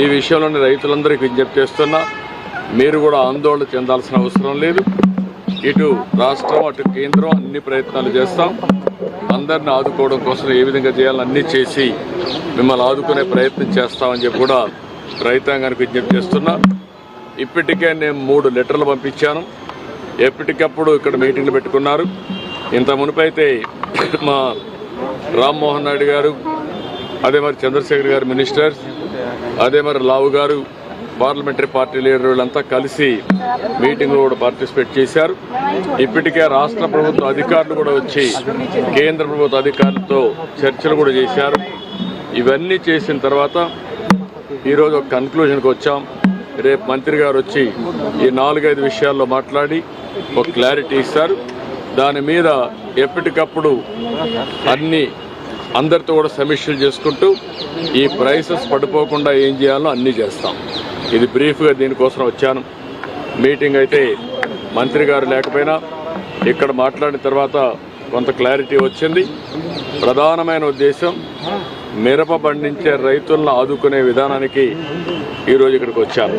ఈ విషయంలోని రైతులందరికీ విజ్ఞప్తి చేస్తున్నా మీరు కూడా ఆందోళన చెందాల్సిన అవసరం లేదు. ఇటు రాష్ట్రం అటు కేంద్రం అన్ని ప్రయత్నాలు చేస్తాం. అందరిని ఆదుకోవడం కోసం ఏ విధంగా చేయాలని అన్నీ చేసి మిమ్మల్ని ఆదుకునే ప్రయత్నం చేస్తామని చెప్పి కూడా రైతాంగానికి విజ్ఞప్తి చేస్తున్నా. ఇప్పటికే నేను మూడు లెటర్లు పంపించాను. ఎప్పటికప్పుడు ఇక్కడ మీటింగ్లు పెట్టుకున్నారు. ఇంత మునుపైతే మా రామ్మోహన్ నాయుడు గారు అదే మరి చంద్రశేఖర్ గారు మినిస్టర్స్ అదే మరి లావు గారు పార్లమెంటరీ పార్టీ లీడర్ వీళ్ళంతా కలిసి మీటింగ్లో కూడా పార్టిసిపేట్ చేశారు. ఇప్పటికే రాష్ట్ర ప్రభుత్వ అధికారులు కూడా వచ్చి కేంద్ర ప్రభుత్వ అధికారులతో చర్చలు కూడా చేశారు. ఇవన్నీ చేసిన తర్వాత ఈరోజు ఒక కన్క్లూజన్కి వచ్చాం. రేపు మంత్రి గారు వచ్చి ఈ నాలుగైదు విషయాల్లో మాట్లాడి ఒక క్లారిటీ ఇస్తారు. దాని మీద ఎప్పటికప్పుడు అన్ని అందరితో కూడా సమీక్షలు చేసుకుంటూ ఈ ప్రైసెస్ పడిపోకుండా ఏం చేయాలో అన్నీ చేస్తాం. ఇది బ్రీఫ్గా దీనికోసం వచ్చాను. మీటింగ్ అయితే మంత్రి గారు లేకపోయినా ఇక్కడ మాట్లాడిన తర్వాత కొంత క్లారిటీ వచ్చింది. ప్రధానమైన ఉద్దేశం మిరప పండించే రైతులను ఆదుకునే విధానానికి ఈరోజు ఇక్కడికి వచ్చాను.